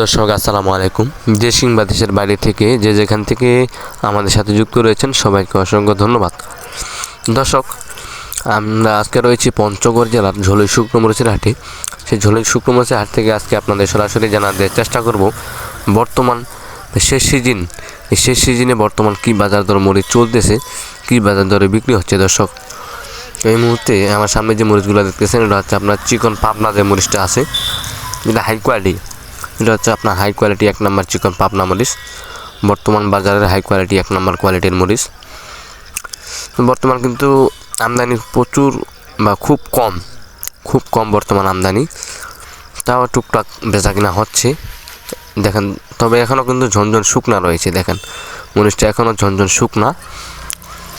দর্শক, আসসালামু আলাইকুম। দেশ কিংবা দেশের বাইরে থেকে যে যেখান থেকে আমাদের সাথে যুক্ত রয়েছেন, সবাইকে অসংখ্য ধন্যবাদ। দর্শক, আমরা আজকে রয়েছি পঞ্চগড় জেলার ঝোলই শুকনো মরিচের হাটে। সেই ঝোলই শুকনো মরিচের হাট থেকে আজকে আপনাদের সরাসরি জানাতে চেষ্টা করব। বর্তমান শেষ সিজন শেষ সিজনে বর্তমান কী বাজার দর মরিচ চলতেছে, কী বাজার দরে বিক্রি হচ্ছে? দর্শক, এই মুহূর্তে আমার সামনে যে মরিচগুলো দেখতেছেন, এটা হচ্ছে আপনার চিকন পাবনা যে মরিচটা আছে যেটা হাই কোয়ালিটি এটা হচ্ছে আপনার হাই কোয়ালিটি এক নাম্বার চিকন পাবনা মরিচ। বর্তমান বাজারের হাই কোয়ালিটি এক নাম্বার কোয়ালিটির মরিচ। বর্তমান কিন্তু আমদানি প্রচুর বা খুব কম খুব কম বর্তমান আমদানি। তাও টুকটাক বেচা কিনা হচ্ছে। দেখেন, তবে এখনও কিন্তু ঝনঝন শুকনা রয়েছে, দেখেন। মরিচটা এখনও ঝনঝন শুকনা।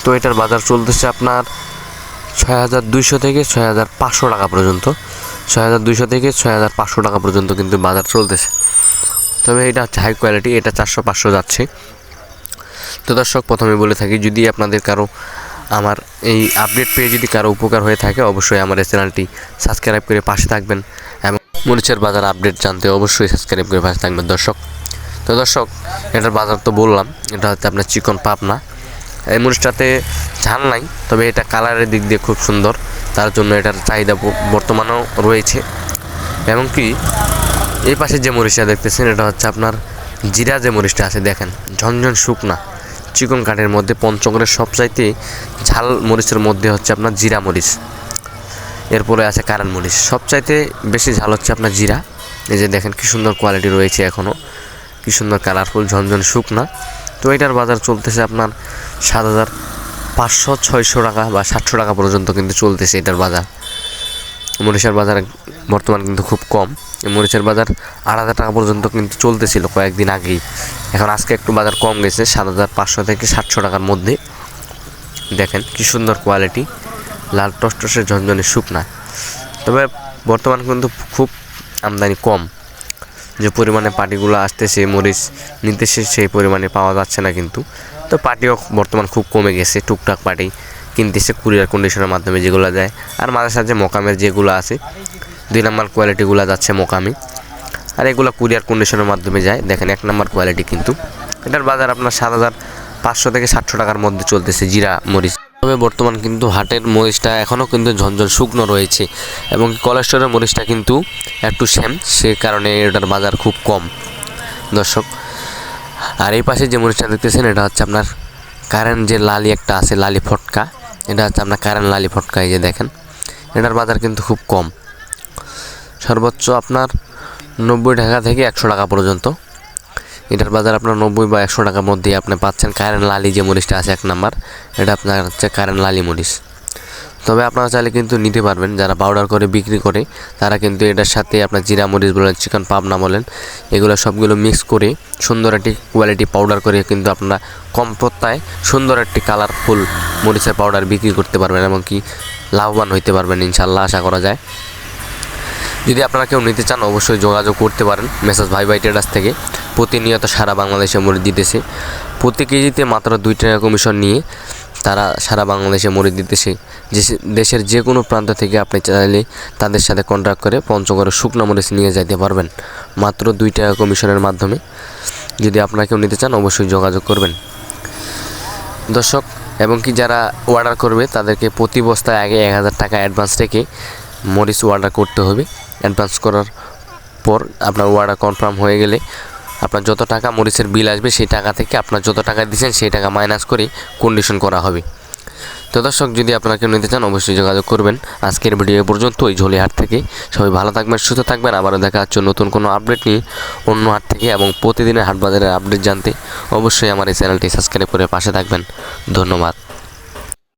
তো এটার বাজার চলতেছে আপনার ছয় হাজার দুইশো থেকে ছয় হাজার পাঁচশো টাকা পর্যন্ত। ছয় হাজার দুইশো থেকে ছয় হাজার পাঁচশো টাকা পর্যন্ত কিন্তু বাজার চলতেছে। তবে এটা হচ্ছে হাই কোয়ালিটি এটা চারশো পাঁচশো যাচ্ছে। তো দর্শক, প্রথমে বলে থাকি, যদি আপনাদের কারও আমার এই আপডেট পেয়ে যদি কারও উপকার হয়ে থাকে, অবশ্যই আমার এই চ্যানেলটি সাবস্ক্রাইব করে পাশে থাকবেন এবং মরিচের বাজার আপডেট জানতে অবশ্যই সাবস্ক্রাইব করে পাশে থাকবেন দর্শক। তো দর্শক, এটার বাজার তো বললাম, এটা হচ্ছে আপনার চিকন পাপনা এই মরিচটাতে ঝাল নাই, তবে এটা কালারের দিক দিয়ে খুব সুন্দর। তার জন্য এটার চাহিদা বর্তমানেও রয়েছে। এমনকি এই পাশে যে মরিচটা দেখতেছেন, এটা হচ্ছে আপনার জিরা যে মরিচটা আছে, দেখেন, ঝনঝন শুকনা, চিকন কাঠের মধ্যে, পঞ্চগড়ের সবচাইতে ঝাল মরিচের মধ্যে হচ্ছে আপনার জিরা মরিচ। এরপরে আছে কারান মরিচ। সবচাইতে বেশি ঝাল হচ্ছে আপনার জিরা। এই যে দেখেন, কি সুন্দর কোয়ালিটি রয়েছে এখনও কি সুন্দর কালারফুল ঝনঝন শুকনা। তো এটার বাজার চলতেছে আপনার সাত হাজার পাঁচশো, ছয়শো টাকা বা সাতশো টাকা পর্যন্ত কিন্তু চলতেছে এটার বাজার। মরিচের বাজার বর্তমান কিন্তু খুব কম। মরিচের বাজার আট হাজার টাকা পর্যন্ত কিন্তু চলতেছিল কয়েকদিন আগেই। এখন আজকে একটু বাজার কম গেছে, সাত হাজার পাঁচশো থেকে সাতশো টাকার মধ্যে। দেখেন কি সুন্দর কোয়ালিটি লাল টসটসে ঝনঝনে শুকনা। তবে বর্তমান কিন্তু খুব আমদানি কম। যে পরিমাণে পাটিগুলো আসতেছে, মরিচ নিতেছে, সেই পরিমাণে পাওয়া যাচ্ছে না কিন্তু। তো পার্টিও বর্তমান খুব কমে গেছে, টুকটাক পার্টি কিনতেছে কুরিয়ার কন্ডিশনের মাধ্যমে যেগুলো যায় আর মাঝে সাঝে মোকামের যেগুলো আছে, দুই নম্বর কোয়ালিটিগুলো যাচ্ছে মোকামে। আর এগুলো কুরিয়ার কন্ডিশনের মাধ্যমে যায়। দেখেন, এক নম্বর কোয়ালিটি কিন্তু। এটার বাজার আপনার সাত হাজার পাঁচশো থেকে সাতশো টাকার মধ্যে চলতেছে জিরা, মরিচ। তবে বর্তমান কিন্তু হাটের মরিচটা এখনও কিন্তু ঝনঝন শুকনো রয়েছে এবং কলেস্টোরের মরিচটা কিন্তু একটু শ্যাম সে কারণে এটার বাজার খুব কম। দর্শক আর এই পাশে যে মরিচটা দেখতেছেন, এটা হচ্ছে আপনার কারেন্ট যে লালি একটা আছে, লালি ফটকা। এটা হচ্ছে আপনার কারেন্ট লালি ফটকা, এই যে দেখেন। এটার বাজার কিন্তু খুব কম। সর্বোচ্চ আপনার নব্বই টাকা থেকে একশো টাকা পর্যন্ত। এটার বাজার আপনার নব্বই বা একশো টাকার মধ্যে আপনি পাচ্ছেন। কারেন্ট লালি যে মরিচটা আছে, এক নাম্বার। এটা আপনার হচ্ছে কারেন্ট লালি মরিচ। তবে আপনারা চাইলে কিন্তু নিতে পারবেন। যারা পাউডার করে, বিক্রি করে, তারা কিন্তু এটার সাথে আপনার জিরা মরিচ বলেন, চিকেন পাবনা বলেন, এগুলো সবগুলো মিক্স করে সুন্দর একটি কোয়ালিটি পাউডার করে কিন্তু আপনারা কম পত্তায় সুন্দর একটি কালারফুল মরিচের পাউডার বিক্রি করতে পারবেন এমনকি লাভবান হইতে পারবেন ইনশাল্লাহ আশা করা যায়। যদি আপনারা কেউ নিতে চান, অবশ্যই যোগাযোগ করতে পারেন মেসেজ ভাই ভাই ট্রেডার্স থেকে। প্রতিনিয়ত সারা বাংলাদেশে মরিচ দিতেছে। প্রতি কেজিতে মাত্র দুই টাকা কমিশন নিয়ে তারা সারা বাংলাদেশে মরিচ দিতেছে। যে দেশের যে কোনো প্রান্ত থেকে আপনি চাইলে তাদের সাথে কন্ট্রাক্ট করে পঞ্চগড়ে শুকনো মরিচ নিয়ে যাইতে পারবেন। মাত্র দুই টাকা কমিশনের মাধ্যমে। যদি আপনারা কেউ নিতে চান, অবশ্যই যোগাযোগ করবেন। দর্শক, এবং কি যারা অর্ডার করবে, তাদেরকে প্রতি বস্তায় আগে এক হাজার টাকা অ্যাডভান্স রেখে মরিচ অর্ডার করতে হবে। অ্যাডভান্স করার পর আপনার অর্ডার কনফার্ম হয়ে গেলে আপনার যত টাকা মরিচের বিল আসবে, সেই টাকা থেকে আপনার যত টাকা দিয়েছেন সেই টাকা মাইনাস করে কন্ডিশন করা হবে। তো দর্শক, যদি আপনারা কেউ নিতে চান, অবশ্যই যোগাযোগ করবেন। আজকের ভিডিও পর্যন্ত ওই ঝোলি হাট থেকে সবাই ভালো থাকবেন, সুস্থ থাকবেন। আবারও দেখা হচ্ছে নতুন কোনো আপডেট নিয়ে অন্য হাট থেকে এবং প্রতিদিনের হাট বাজারের আপডেট জানতে। অবশ্যই আমার এই চ্যানেলটি সাবস্ক্রাইব করে পাশে থাকবেন। ধন্যবাদ।